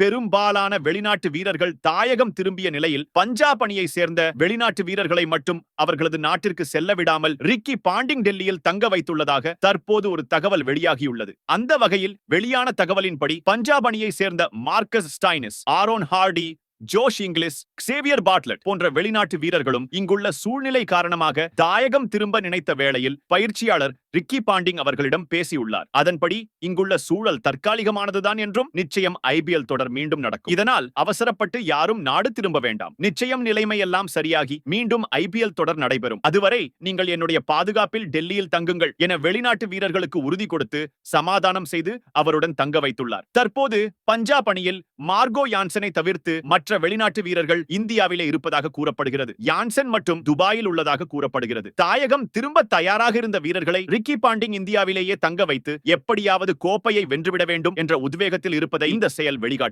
பெரும்பாலான வெளிநாட்டு வீரர்கள் தாயகம் திரும்பிய நிலையில் பஞ்சாப் அணியை சேர்ந்த வெளிநாட்டு வீரர்களை மட்டும் அவர்களது நாட்டிற்கு செல்ல விடாமல் ரிக்கி பாண்டிங் டெல்லியில் தங்க வைத்துள்ளதாக தற்போது ஒரு தகவல் வெளியாகியுள்ளது. அந்த வகையில் வெளியான தகவலின்படி பஞ்சாப் அணியை சேர்ந்த Marcus Stoinis Aaron Hardie Josh Inglis Xavier Bartlett போன்ற வெளிநாட்டு வீரர்களும் இங்குள்ள சூழ்நிலை காரணமாக தாயகம் திரும்ப நினைத்த வேளையில் பயிற்சியாளர் ரிக்கி பாண்டிங் அவர்களிடம் பேசியுள்ளார். அதன்படி இங்குள்ள சூழல் தற்காலிகமானதுதான் என்றும் நிச்சயம் ஐபிஎல் தொடர் மீண்டும் நடக்கும். இதனால் அவசரப்பட்டு யாரும் நாடு திரும்ப வேண்டாம். நிச்சயம் நிலைமை எல்லாம் சரியாகி மீண்டும் ஐபிஎல் தொடர் நடைபெறும். அதுவரை நீங்கள் என்னுடைய பாதுகாப்பில் டெல்லியில் தங்குங்கள் என வெளிநாட்டு வீரர்களுக்கு உறுதி கொடுத்து சமாதானம் செய்து அவருடன் தங்க வைத்துள்ளார். தற்போது பஞ்சாப் அணியில் மார்கோ யான்சனை தவிர்த்து மற்ற வெளிநாட்டு வீரர்கள் இந்தியாவிலே இருப்பதாக கூறப்படுகிறது. யான்சன் மற்றும் துபாயில் உள்ளதாக கூறப்படுகிறது. தாயகம் திரும்ப தயாராக இருந்த வீரர்களை ரிக்கி பாண்டிங் இந்தியாவிலேயே தங்க வைத்து எப்படியாவது கோப்பையை வென்றுவிட வேண்டும் என்ற உத்வேகத்தில் இருப்பதை இந்த செயல் வெளிகாட்டும்